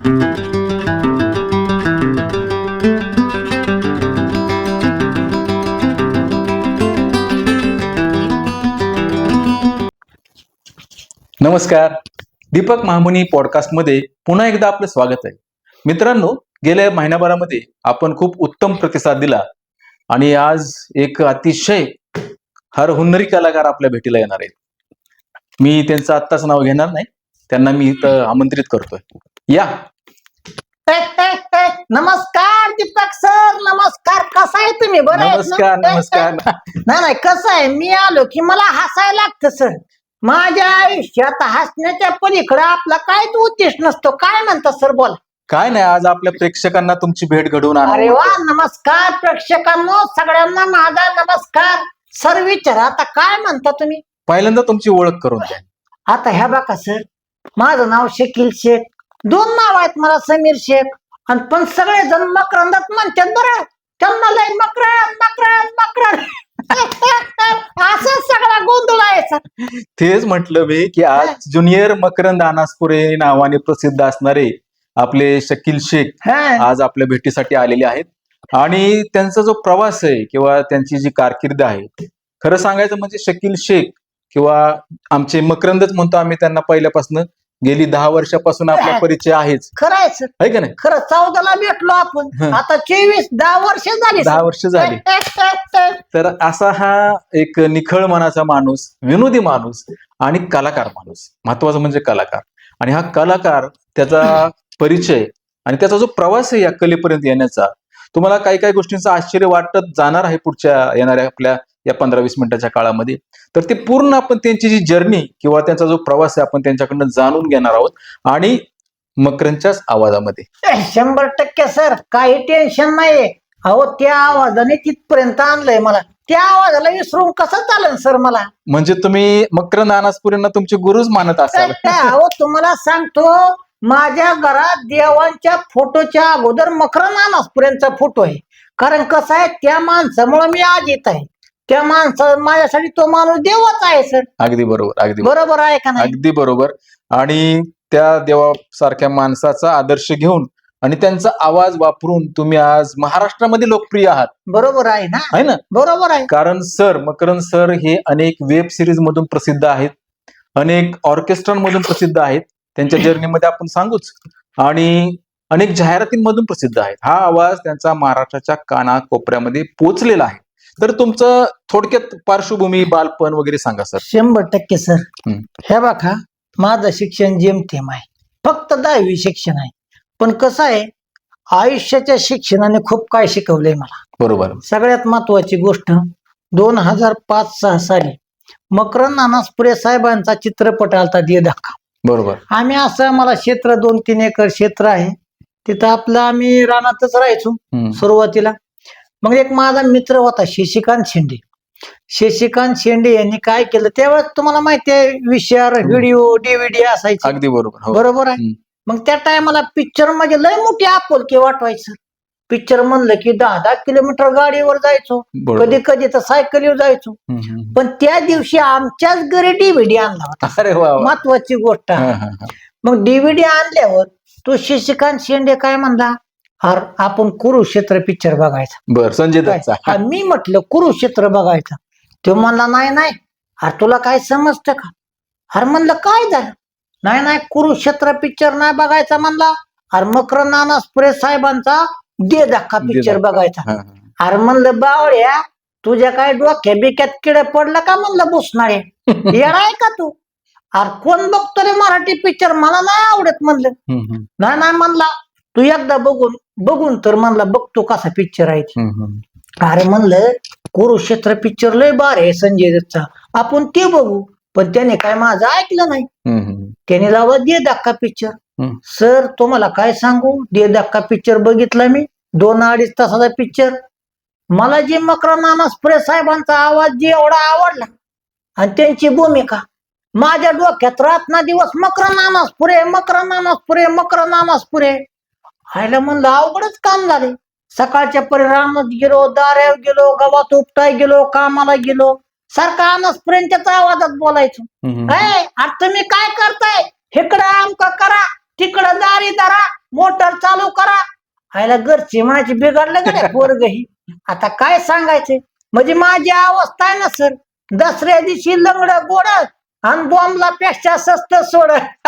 नमस्कार. दीपक महामुनी पॉडकास्टमध्ये पुन्हा एकदा आपलं स्वागत आहे. मित्रांनो गेल्या महिन्याभरामध्ये आपण खूप उत्तम प्रतिसाद दिला आणि आज एक अतिशय हर हुन्नरी कलाकार आपल्या भेटीला येणार आहेत. मी त्यांचं आत्ताच नाव घेणार नाही त्यांना मी इथं आमंत्रित करतोय. या. नमस्कार दीपक सर. नमस्कार. कसा आहे तुम्ही? बरं आहेत ना? नमस्कार नमस्कार. नाही नाही कसं आहे? मी आलो की मला हसायला लागतं सर. माझ्या आयुष्यात हसण्याच्या पलीकडे आपला काहीच उद्देश नसतो. काय म्हणता सर? बोला. काय नाही आज आपल्या प्रेक्षकांना तुमची भेट घडवून अरे आणा वा नमस्कार प्रेक्षकांनो. सगळ्यांना माझा नमस्कार. सर विचारा आता काय म्हणता तुम्ही? पहिल्यांदा तुमची ओळख करून द्या. आता ह्या बघा सर. माझं नाव शकील शेख. दोन नाव आहेत मला समीर शेख. आणि पण सगळे जण मकरंदात म्हणतात बरं त्यांना लय मकरंद मकरंद मकरंद. असं सगळा गोंधळ आहे सर तेच म्हटलं मी की आज ज्युनियर मकरंद अनासपुरे नावाने प्रसिद्ध असणारे आपले शकील शेख. आज आपल्या भेटीसाठी आलेले आहेत. आणि त्यांचा जो प्रवास आहे किंवा त्यांची जी कारकीर्द आहे खरं सांगायचं म्हणजे शकील शेख किंवा आमचे मकरंदच म्हणतो आम्ही त्यांना पहिल्यापासून. गेली दहा वर्षापासून आपला परिचय आहेच. खरं आहे सर आहे का नाही? खरं चौदाला भेटलो आपण. आता चोवीस दहा वर्ष झाली. दहा वर्ष झाली. तर असा हा एक निखळ मनाचा माणूस विनोदी माणूस आणि कलाकार माणूस. महत्वाचं म्हणजे कलाकार. आणि हा कलाकार त्याचा परिचय आणि त्याचा जो प्रवास आहे या कलेपर्यंत येण्याचा तुम्हाला काही काही गोष्टींचं आश्चर्य वाटत जाणार आहे पुढच्या येणाऱ्या आपल्या या पंधरा वीस मिनिटाच्या काळामध्ये. तर ते पूर्ण आपण त्यांची जी जर्नी किंवा त्यांचा जो प्रवास आहे आपण त्यांच्याकडनं जाणून घेणार आहोत आणि मकरंच्याच आवाजामध्ये. शंभर टक्के सर. काही टेन्शन नाहीये. अहो त्या आवाजाने तिथपर्यंत आणलंय मला. त्या आवाजाला विसरून कसं चालेल सर मला? म्हणजे तुम्ही मकरंद अनासपुरेंना तुमचे गुरुच मानत असाल. अहो तुम्हाला सांगतो माझ्या घरात देवांच्या फोटोच्या अगोदर मकरनानासपर्यंतचा फोटो आहे. कारण कसं आहे त्या माणसामुळे मी आज येत आहे. त्या माणसा माझ्यासाठी तो माणूस देवच आहे सर. अगदी बरोबर अगदी बरोबर. बरोबर आहे का नाही? अगदी बरोबर. आणि त्या देवासारख्या माणसाचा आदर्श घेऊन आणि त्यांचा आवाज वापरून तुम्ही आज महाराष्ट्रामध्ये लोकप्रिय आहात. बरोबर आहे ना? आहे ना? बरोबर आहे. कारण सर मकरंद सर हे अनेक वेब सिरीज मधून प्रसिद्ध आहेत. अनेक ऑर्केस्ट्रांमधून प्रसिद्ध आहेत. त्यांच्या जर्नीमध्ये आपण सांगूच. आणि अनेक जाहिरातींमधून प्रसिद्ध आहेत. हा आवाज त्यांचा महाराष्ट्राच्या कानाकोपऱ्यामध्ये पोचलेला आहे. तर तुमचं थोडक्यात पार्श्वभूमी बालपण वगैरे सांगा सर. शंभर टक्के सर. हम्म. हे बघा माझं शिक्षण जेमतेम आहे. फक्त दहावी शिक्षण आहे. पण कसं आहे आयुष्याच्या शिक्षणाने खूप काय शिकवलंय मला. बरोबर. सगळ्यात महत्वाची गोष्ट दोन हजार पाच सहा साली मकरंद नानासपुरे साहेबांचा चित्रपट आलता दे धक्का बरोबर. आम्ही असं मला क्षेत्र दोन तीन एकर क्षेत्र आहे. तिथं आपलं आम्ही रानातच राहायचो हम्म. सुरुवातीला. मग एक माझा मित्र होता शशिकांत शेंडे शशिकांत शेंडे यांनी काय केलं त्यावेळेस तुम्हाला माहिती आहे व्हिडिओ डीव्हीडी असायची अगदी बरोबर हो. बरोबर आहे हम्म. मग त्या टायमाला पिक्चर म्हणजे लय मोठी आपुलकी वाटवायचं पिक्चर म्हणलं की दहा दहा किलोमीटर गाडीवर जायचो बरोबर कधी कधी तर सायकलीवर जायचो हम्म, हम्म. पण त्या दिवशी आमच्याच घरी डीव्हीडी आणला होता अरे वा वा. महत्वाची गोष्ट आहे. हा, हा, हा. मग डीव्हीडी आणल्यावर तो शशिकांत शेंडे काय म्हणला अर आपण कुरुक्षेत्र पिक्चर बघायचा. बर संजय दत्तचा. हा, मी म्हटलं कुरुक्षेत्र बघायचा. तो म्हणला नाही नाही. अरे तुला काय समजतं का? अरे म्हणलं काय झालं? नाही नाही कुरुक्षेत्र पिक्चर नाही बघायचा म्हणला. अरे मकर नानासपुरे साहेबांचा दे धक्का दे पिक्चर धक्का. बघायचा. हा, हा. अरे म्हणलं बावड्या तुझ्या काय डोक्या बिक्यात किडे पडलं का? म्हणलं बुसणारे. येणार का तू? अरे कोण बघतो रे मराठी पिक्चर मला नाही आवडत म्हणलं. हम्म, हम्म, नाही नाही म्हणला. तू एकदा बघून बघून तर म्हणला बघतो कसा पिक्चर आहे ते. अरे म्हणलं कुरुक्षेत्र पिक्चर लय बार आहे संजय दत्तचा आपण ते बघू. पण त्याने काय माझं ऐकलं नाही. त्याने लावा दे धक्का पिक्चर हम्म. सर तुम्हाला काय सांगू? दे धक्का पिक्चर बघितला मी. दोन अडीच तासाचा पिक्चर मला जे मकरा नानासपुरे साहेबांचा आवाज जे एवढा आवडला. आणि त्यांची भूमिका. माझ्या डोक्यात रात ना दिवस मकरा नानासपुरे मकरा नानासपुरे मकरा नानासपुरे आयला म्हणलं अवघडच काम झाले सकाळच्या परिणामात गेलो दाऱ्यावर गेलो गावात उपटाय गेलो कामाला गेलो. सारखा अनासपुरेंच्याच आवाजात बोलायचो. काय अरे तुम्ही काय करताय? इकडं आमका करा तिकडं दारी धरा मोटर चालू करा. आयला घरची म्हणायची बिघडलं का पोरग ही आता काय सांगायचं? म्हणजे माझी अवस्था आहे ना सर. दसऱ्या दिवशी लंगड गोड आणि बॉम्बला पेक्षा स्वस्त सोड.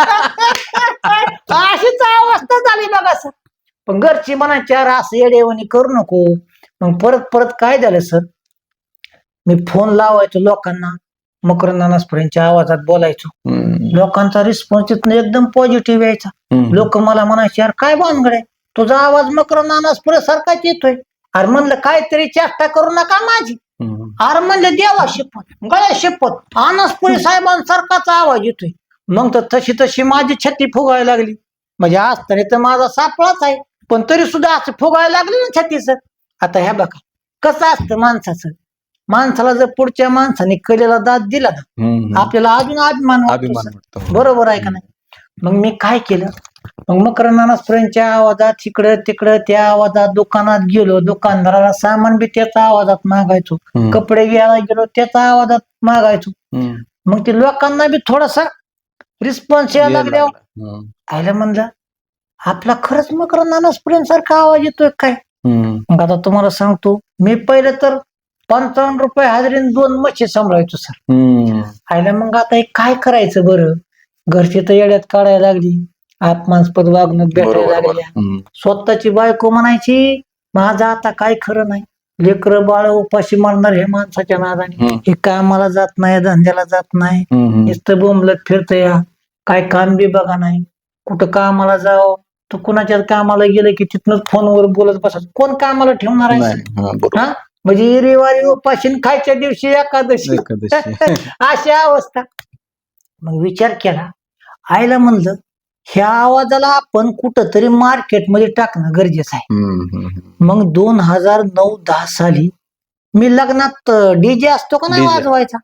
अशीच अवस्था झाली. पण घरची म्हणायची अरे असं येडेवणी करू नको. मग परत परत काय झालं सर? मी फोन लावायचो लोकांना मकरंदानासपर्यंतच्या आवाजात बोलायचो. लोकांचा रिस्पॉन्स तिथनं एकदम पॉझिटिव्ह यायचा. लोक मला म्हणायचे यार काय भानगड आहे? तुझा आवाज मकरंदानासपुरे सारखाच येतोय. अरे म्हणलं काहीतरी चेष्टा करू नका माझी. अरे म्हणले देवा शपथ गळ्या शपथ अनसपुरी साहेबांसारखाचा आवाज येतोय. मग तर तशी तशी माझी छत्ती फुगायला लागली. म्हणजे आज तरी तर माझा सापळाच आहे. पण तरी सुद्धा असं फुगायला लागली ना छत्तीच आता ह्या बघा कसं असतं माणसाचं माणसाला जर पुढच्या माणसाने कलेला दाद दिला ना. आपल्याला अजून अभिमान वाटतो अभिमान. वाटतो बरोबर आहे का नाही मग मी काय केलं मग मकरनानासपर्यंतच्या आवाजात इकडं तिकडं त्या आवाजात दुकानात गेलो दुकानदाराला सामान बी त्याचा आवाजात मागायचो. कपडे घ्यायला गेलो त्याचा आवाजात मागायचो. मग ते लोकांना बी थोडासा रिस्पॉन्स यायला लागल्यावर. आयला म्हणलं आपला खरंच मकरनानासपर्यंत सारखा आवाज येतोय काय. मग आता तुम्हाला सांगतो मी पहिले तर पंचावन्न रुपये हाजरीन दोन मच्छी सांभाळायचो सर. आयला मग आता हे काय करायचं बरं घरची तर येड्यात काढायला लागली अपमानस्पद वागणूक भेटायला. लागल्या हम्म. स्वतःची बायको म्हणायची माझं आता काय खरं नाही लेकर बाळ उपाशी मारणार हे माणसाच्या नादाने. हे कामाला जात नाही धंद्याला जात नाही. नुसतं बोंबलत फिरत या काय काम बी बघा नाही कुठं कामाला जावं तर कुणाच्या कामाला गेलं की तिथनच फोनवर बोलत बसत कोण कामाला ठेवणार आहे. हा, म्हणजे रविवारी उपाशीन खायच्या दिवशी एकादशी. अशी अवस्था. मग विचार केला. आईला म्हणलं ह्या आवाजाला आपण कुठं तरी मार्केटमध्ये टाकणं गरजेचं आहे. मग दोन हजार नऊ दहा साली मी लग्नात डीजे असतो का नाही. वाजवायचा?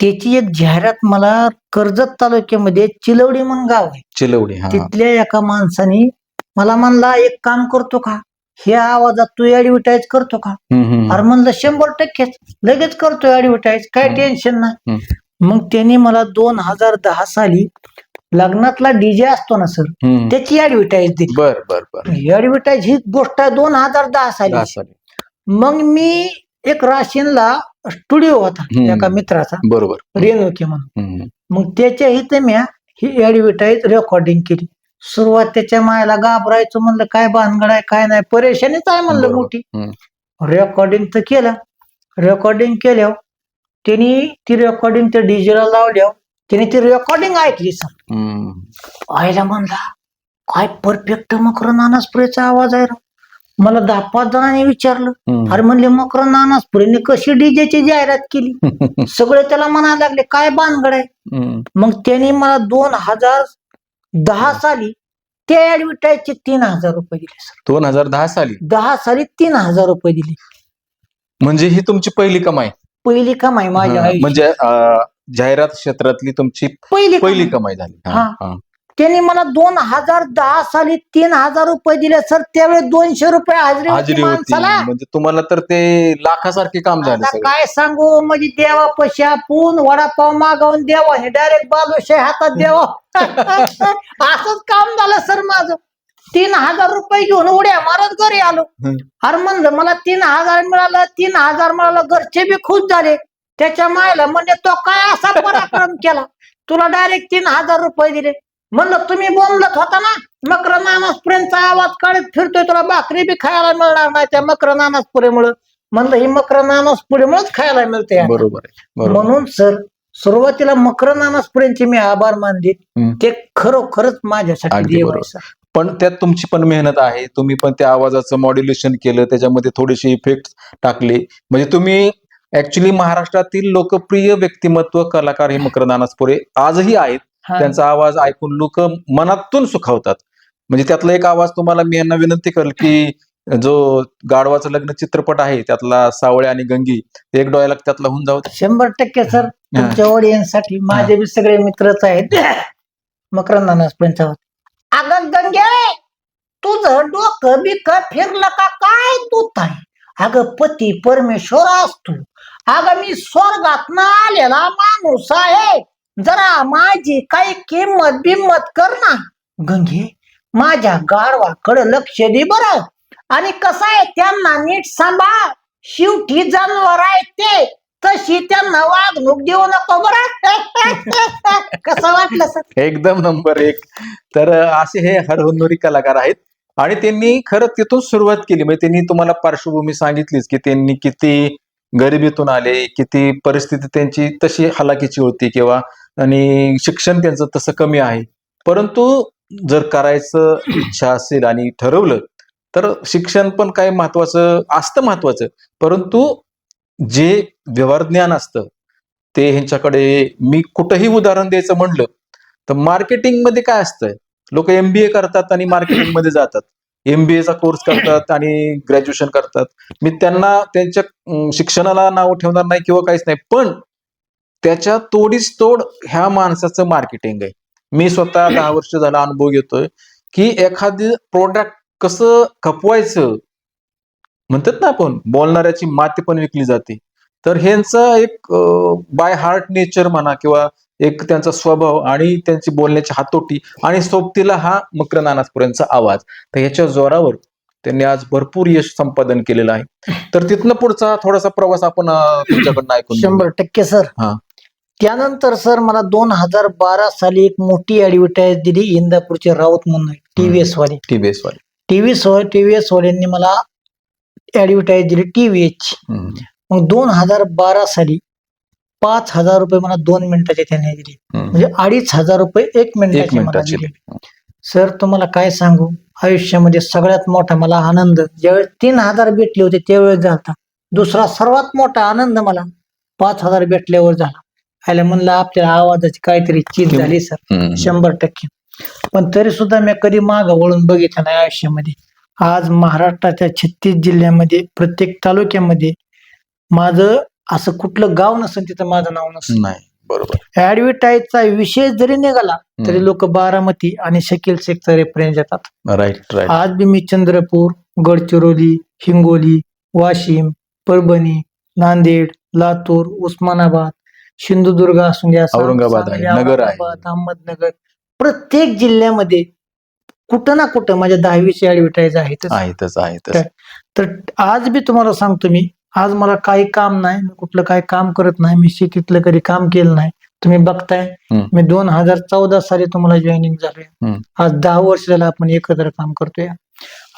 त्याची एक जाहिरात मला कर्जत तालुक्यामध्ये चिलवडी म्हणून गाव आहे. चिलवडी हा. तिथल्या एका माणसाने मला म्हणला एक काम करतो का? ह्या आवाजात तू ऍडव्हर्टाईज करतो का. अरे म्हणलं शंभर टक्केच. लगेच करतो ऍडव्हर्टाईज काय. टेन्शन नाही मग त्यांनी मला दोन हजार दहा साली लग्नातला डीजे असतो ना सर. त्याची ऍडव्हर्टाईज दिली. बर बर बर. ऍडव्हर्टाईज ही गोष्ट आहे दोन हजार दहा साली. मग मी एक राशीनला स्टुडिओ होता हम्म. एका मित्राचा बरोबर रेणुके म्हणून हम्म. मग त्याच्या इथे मी ही ऍडव्हर्टाईज रेकॉर्डिंग केली सुरुवात त्याच्या मायाला घाबरायचं म्हणलं काय भानगड आहे काय नाही परेशानीच आहे म्हणलं बरोबर. मोठी हम्म. रेकॉर्डिंग तर केलं रेकॉर्डिंग केल्यावर त्यांनी ती रेकॉर्डिंग त्या डीजेला लावल्यावर त्याने ती रेकॉर्डिंग ऐकली सर हम्म. आईला म्हणला काय परफेक्ट मकर नानास्प्रेचा आवाज आहे राव. मला दहा पाच जणांनी विचारलं. अरे म्हणले मकर नानास्प्रेने कशी डीजेची जाहिरात केली सगळे त्याला म्हणायला लागले काय बानगड आहे. मग त्यांनी मला दोन हजार दहा साली त्या ऍडव्हर्टाईजचे तीन हजार रुपये दिले सर दोन हजार दहा साली दहा साली तीन हजार रुपये दिले म्हणजे ही तुमची पहिली कमाई पहिली कमाई माझ्या. म्हणजे जाहिरात क्षेत्रातली तुमची पहिली पहिली कमाई. झाली. त्यांनी मला दोन हजार दहा साली तीन हजार रुपये दिले. सर त्यावेळी दोनशे रुपये हाजरी होती हाजरी होती. माणसाला. म्हणजे तुम्हाला तर ते लाखासारखे काम झाले आता सगळं. काय सांगू? म्हणजे देवा पशी आपण वडापाव मागवून द्यावा हे डायरेक्ट बालुशाही हातात द्यावा असंच काम झालं सर माझं. तीन हजार रुपये घेऊन उड्या मारत घरी आलो. हम्म. अरे म्हणलं मला तीन हजार मिळालं तीन हजार मिळालं घरचे बी खुश झाले. त्याच्या मायला म्हणजे तो काय असा पराक्रम केला? तुला डायरेक्ट तीन हजार रुपये दिले. म्हणलं तुम्ही बोंबलत होता ना मकर नानासपुरेंचा आवाज काढत फिरतोय तुला भाकरी बी खायला मिळणार नाही त्या मकर नानासपुरेमुळं म्हणलं ही मकर नानासपुरेमुळेच खायला मिळते. बरोबर म्हणून सर सुरुवातीला मकर नानासपुरेंचे मी आभार मानले. ते खरोखरच माझ्यासाठी देव आहे. सर पण त्यात तुमची पण मेहनत आहे तुम्ही पण त्या आवाजाचं मॉड्युलेशन केलं त्याच्यामध्ये थोडेसे इफेक्ट टाकले म्हणजे तुम्ही ऍक्च्युली महाराष्ट्रातील लोकप्रिय व्यक्तिमत्व कलाकार हे मकर नानासपुरे आजही आहेत. त्यांचा आवाज ऐकून लोक मनातून सुखावतात. म्हणजे त्यातला एक आवाज तुम्हाला मी यांना विनंती करेल की जो गाढवाचं लग्न चित्रपट आहे त्यातला सावळे आणि गंगी एक डॉयलॉग त्यातला होऊन जाऊ. शंभर टक्के सर. तुमच्या ऑडियन्ससाठी माझे बी सगळे मित्रच आहेत. मकर नानासपुरेंचा आवाज. अगं गंगे तुझं डोकं बिक फिरलं का काय तू ताई? अगं पती परमेश्वर असतो. अगं मी स्वर्गात आलेला माणूस आहे. जरा माझी काही किंमत बिंमत कर ना. गंगे माझ्या गाढवाकडे लक्ष दे बर. आणि कसं आहे त्यांना नीट सांभाळ. शेवटी जनावर आहे ते. तशी त्यांना वागणूक देऊ नको बरं. कसं वाटलं सर? एकदम नंबर एक. तर असे हे हरहुन्नरी कलाकार आहेत. आणि त्यांनी खरं तिथून सुरुवात केली. म्हणजे त्यांनी तुम्हाला पार्श्वभूमी सांगितलीच की त्यांनी किती गरिबीतून आले किती परिस्थिती त्यांची तशी हलाखीची होती किंवा आणि शिक्षण त्यांचं तसं कमी आहे. परंतु जर करायचं इच्छा असेल आणि ठरवलं तर शिक्षण पण काय महत्वाचं असतं महत्वाचं परंतु जे व्यवहार ज्ञान असतं ते ह्यांच्याकडे मी कुठंही उदाहरण द्यायचं म्हणलं तर मार्केटिंगमध्ये काय असतं? लोक एमबीए करतात आणि मार्केटिंगमध्ये जातात एमबीए चा कोर्स करतात आणि ग्रॅज्युएशन करतात. मी त्यांना त्यांच्या शिक्षणाला नाव ठेवणार नाही किंवा काहीच नाही पण त्याच्या तोडीस तोड ह्या माणसाचं मार्केटिंग आहे. मी स्वतः दहा वर्ष झाला अनुभव घेतोय की एखादी प्रोडक्ट कसं खपवायचं म्हणतात ना आपण बोलणाऱ्याची माती पण विकली जाते. तर ह्यांचं एक बाय हार्ट नेचर म्हणा किंवा एक त्यांचा स्वभाव आणि त्यांची बोलण्याची हातोटी आणि सोबतीला हा मकर नानासपुऱ्यांचा आवाज. तर ह्याच्या जोरावर त्यांनी आज भरपूर यश संपादन केलेलं आहे. तर तिथनं पुढचा थोडासा प्रवास आपण तुमच्याकडनं ऐकून. शंभर टक्के सर. हा. त्यानंतर सर मला दोन हजार बारा साली एक मोठी ऍडव्हर्टाईज दिली इंदापूरचे राऊत म्हणून टीव्हीएस वाले. TBS वाले. टीव्हीएस टीव्हीएस वाल्यांनी मला ऍडव्हर्टाईज दिली टीव्हीएच. हम्म. मग दोन हजार बारा साली पाच हजार रुपये मला दोन मिनिटाचे त्यांनी दिले. म्हणजे अडीच हजार रुपये एक मिनिटाचे मला दिले. सर तुम्हाला काय सांगू? आयुष्यामध्ये सगळ्यात मोठा मला आनंद ज्यावेळेस तीन हजार भेटले होते त्यावेळेस झाला. दुसरा सर्वात मोठा आनंद मला पाच हजार भेटल्यावर झाला. आयला म्हणलं आपल्या आवाजाची काहीतरी चीज. झाली सर. शंभर टक्के. पण तरी सुद्धा मी कधी माग वळून बघितलं नाही आयुष्यामध्ये. आज महाराष्ट्राच्या छत्तीस जिल्ह्यामध्ये प्रत्येक तालुक्यामध्ये माझं असं कुठलं गाव नसेल तिथं माझं नाव नसेल. नाही बरोबर. ऍडव्हर्टाईजचा विषय जरी निघाला तरी लोक बारामती आणि शकील शेखचा रेफरन्स देतात. राईट राईट आज बी मी चंद्रपूर गडचिरोली हिंगोली वाशिम परभणी नांदेड लातूर उस्मानाबाद सिंधुदुर्ग असून द्या औरंगाबाद नगर अहमदनगर प्रत्येक जिल्ह्यामध्ये कुठं ना कुठं माझ्या दहावीची ऍडव्हर्टाईज आहेत आहेतच आहेतच काय? तर आज बी तुम्हाला सांगतो मी आज मला काही काम नाही मी कुठलं काही काम करत नाही मी शेतीतलं कधी काम केलं नाही तुम्ही बघताय. मी दोन हजार चौदा साली तुम्हाला जॉईनिंग झालोय. आज दहा वर्ष झालं आपण एकत्र काम करतोय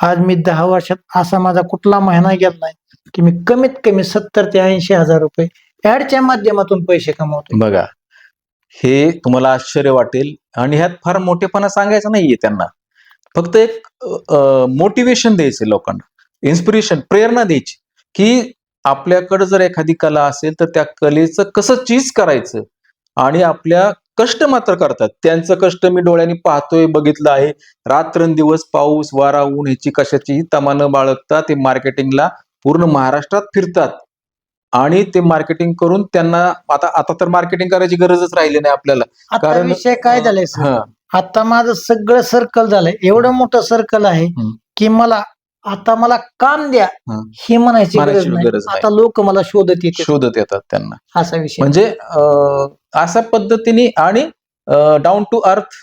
आज मी दहा वर्षात असा माझा कुठला महिना गेला नाही की मी कमीत कमी सत्तर ते ऐंशी हजार रुपये ऍडच्या माध्यमातून पैसे कमावतो बघा हे तुम्हाला आश्चर्य वाटेल आणि ह्यात फार मोठेपणा सांगायचं नाहीये त्यांना. फक्त एक मोटिवेशन द्यायचे लोकांना. इन्स्पिरेशन प्रेरणा द्यायची. की आपल्याकडे जर एखादी कला असेल तर त्या कलेचं कसं चीज करायचं? आणि आपल्या कष्ट मात्र करतात. त्यांचं कष्ट मी डोळ्यांनी पाहतोय बघितलं आहे. रात्रंदिवस पाऊस वारा ऊन ह्याची कशाचीही तमानं बाळगता ते मार्केटिंगला पूर्ण महाराष्ट्रात फिरतात. आणि ते मार्केटिंग करून त्यांना आता आता तर मार्केटिंग करायची गरजच राहिली नाही आपल्याला. आता कारण- विषय काय झालाय सर हा, आता माझं सगळं सर्कल झालंय. एवढं मोठं सर्कल आहे हम्म. की मला आता मला काम द्या हं. ही म्हणायची गरज म्हणायची नाही. गरज नाही. आता लोक मला शोधत येते शोधत येतात त्यांना. असा विषय. म्हणजे अं, अशा पद्धतीने आणि डाऊन टू अर्थ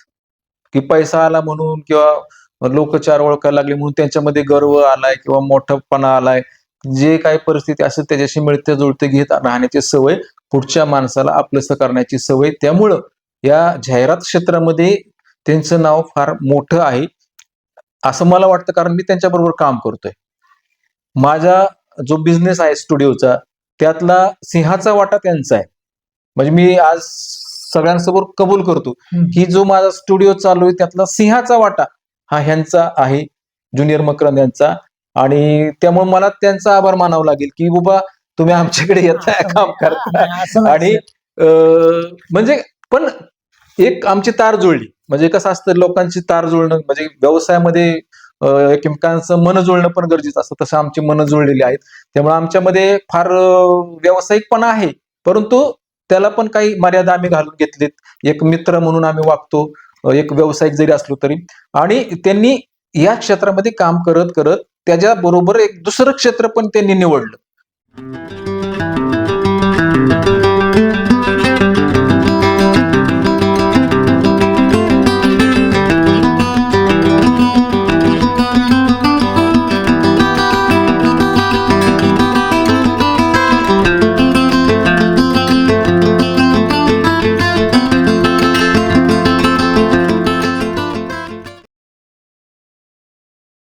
की पैसा आला म्हणून किंवा लोक चार ओळखायला लागले म्हणून त्यांच्यामध्ये गर्व आलाय किंवा मोठपणा आलाय जे काही परिस्थिती असेल त्याच्याशी मिळते जुळते घेत राहण्याची सवय पुढच्या माणसाला आपलंसं करण्याची सवय. त्यामुळं या जाहिरात क्षेत्रामध्ये त्यांचं नाव फार मोठं आहे. असं मला वाटतं कारण मी त्यांच्याबरोबर काम करतोय. माझा जो बिझनेस आहे स्टुडिओचा त्यातला सिंहाचा वाटा त्यांचा आहे. म्हणजे मी आज सगळ्यांसमोर कबूल करतो. की जो माझा स्टुडिओ चालू आहे त्यातला सिंहाचा वाटा हा ह्यांचा आहे ज्युनियर मकरंद यांचा. आणि त्यामुळे मला त्यांचा आभार मानावा लागेल की बाबा तुम्ही आमच्याकडे येताय काम करताय. असं नाही आणि म्हणजे पण एक आमची तार जुळली म्हणजे कसं असतं लोकांची तार जुळणं म्हणजे व्यवसायामध्ये एकमेकांचं मन जुळणं पण गरजेचं असतं. तसं आमची मन जुळलेली आहेत. त्यामुळे आमच्यामध्ये फार व्यावसायिकपणा आहे. परंतु त्याला पण काही मर्यादा आम्ही घालून घेतलीत. एक मित्र म्हणून आम्ही वागतो एक व्यावसायिक जरी असलो तरी. आणि त्यांनी या क्षेत्रामध्ये काम करत करत त्याच्याबरोबर एक दुसरं क्षेत्र पण त्यांनी निवडलं.